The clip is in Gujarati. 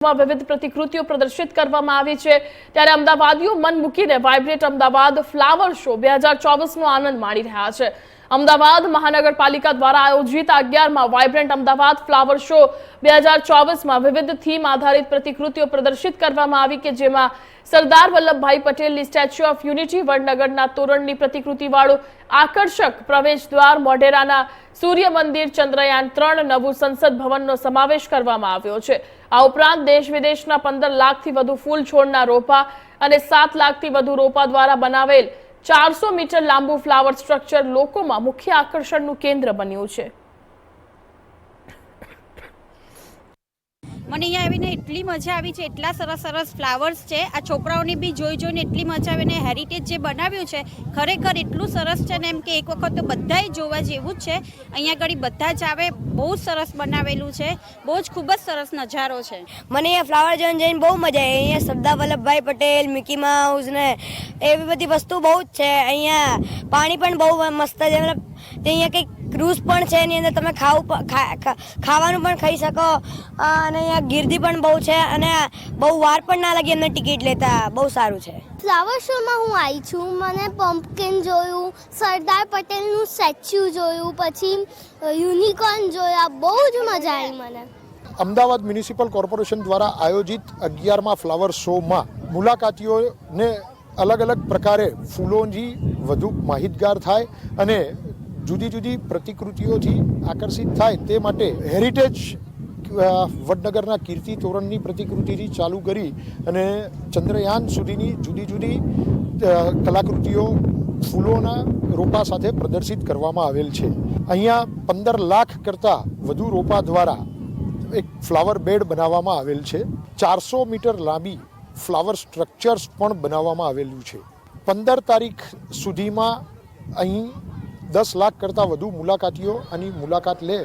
વિવિધ પ્રતિકૃતિઓ પ્રદર્શિત કરવામાં આવી છે. ત્યારે અમદાવાદીઓ મન મૂકીને વાઇબ્રેટ અમદાવાદ ફ્લાવર શો બે હજાર ચોવીસનો આનંદ માણી રહ્યા છે. અમદાવાદ મહાનગરપાલિકા દ્વારા આયોજિત અગિયારમાં વાઇબ્રન્ટ અમદાવાદ ફ્લાવર શો બે હજાર ચોવીસમાં વિવિધ થીમ આધારિત પ્રતિકૃતિઓ પ્રદર્શિત કરવામાં આવી કે જેમાં સરદાર વલ્લભભાઈ પટેલની સ્ટેચ્યુ ઓફ યુનિટી, વડનગરના તોરણની પ્રતિકૃતિવાળું આકર્ષક પ્રવેશ દ્વાર, મોઢેરાના સૂર્ય મંદિર, ચંદ્રયાન ત્રણ, નવું સંસદ ભવનનો સમાવેશ કરવામાં આવ્યો છે. આ ઉપરાંત દેશ વિદેશના પંદર લાખથી વધુ ફૂલ છોડના રોપા અને સાત લાખથી વધુ રોપા દ્વારા બનાવેલ ચારસો મીટર લાંબુ ફ્લાવર સ્ટ્રક્ચર લોકોમાં મુખ્ય આકર્ષણનું કેન્દ્ર બન્યું છે. મને અહીંયા આવીને એટલી મજા આવી છે, એટલા સરસ સરસ ફ્લાવર્સ છે. આ છોકરાઓને બી જોઈ જોઈને એટલી મજા આવીને હેરિટેજ જે બનાવ્યું છે, ખરેખર એટલું સરસ છે ને એમ કે એક વખત તો બધાય જોવા જેવું જ છે. અહીંયા આગળ બધા જ આવે, બહુ સરસ બનાવેલું છે, બહુ જ ખૂબ જ સરસ નજારો છે. મને અહીંયા ફ્લાવર જોઈને જઈને બહુ મજા આવી. અહીંયા સરદાર વલ્લભભાઈ પટેલ મિકી માઉસ ને એવી બધી વસ્તુ બહુ જ છે. અહીંયા પાણી પણ બહુ મસ્ત છે. મતલબ તે અહીંયા કંઈક ક્રૂઝ પણ છે એની અંદર તમે ખાવું પ- ખા- ખા- ખાવાનું પણ ખાઈ શકો. અને અહીંયા ગીર્દી પણ બહુ છે અને બહુ વાર પણ ના લાગી એમને ટિકિટ લેતા. બહુ સારું છે. ફ્લાવર શોમાં હું આવી છું. મને પમ્પકિન જોયું સરદાર પટેલનું સ્ટેચ્યુ જોયું પછી યુનિકોર્ન જોયા. બહુ જ મજા આવી મને. અમદાવાદ મ્યુનિસિપલ કોર્પોરેશન દ્વારા આયોજિત અગિયારમાં ફ્લાવર શોમાં મુલાકાતીઓને અલગ અલગ પ્રકારે ફૂલોની વધુ માહિતગાર થાય અને જુદી જુદી પ્રતિકૃતિઓથી આકર્ષિત થાય તે માટે હેરિટેજ વડનગરના કીર્તિ તોરણની પ્રતિકૃતિથી ચાલુ કરી અને ચંદ્રયાન સુધીની જુદી જુદી કલાકૃતિઓ ફૂલોના રોપા સાથે પ્રદર્શિત કરવામાં આવેલ છે. અહીંયા પંદર લાખ કરતાં વધુ રોપા દ્વારા એક ફ્લાવર બેડ બનાવવામાં આવેલ છે. ચારસો મીટર લાંબી ફ્લાવર સ્ટ્રક્ચર્સ પણ બનાવવામાં આવેલું છે. પંદર તારીખ સુધીમાં અહીં દસ લાખ કરતાં વધુ મુલાકાતીઓ આની મુલાકાત લે.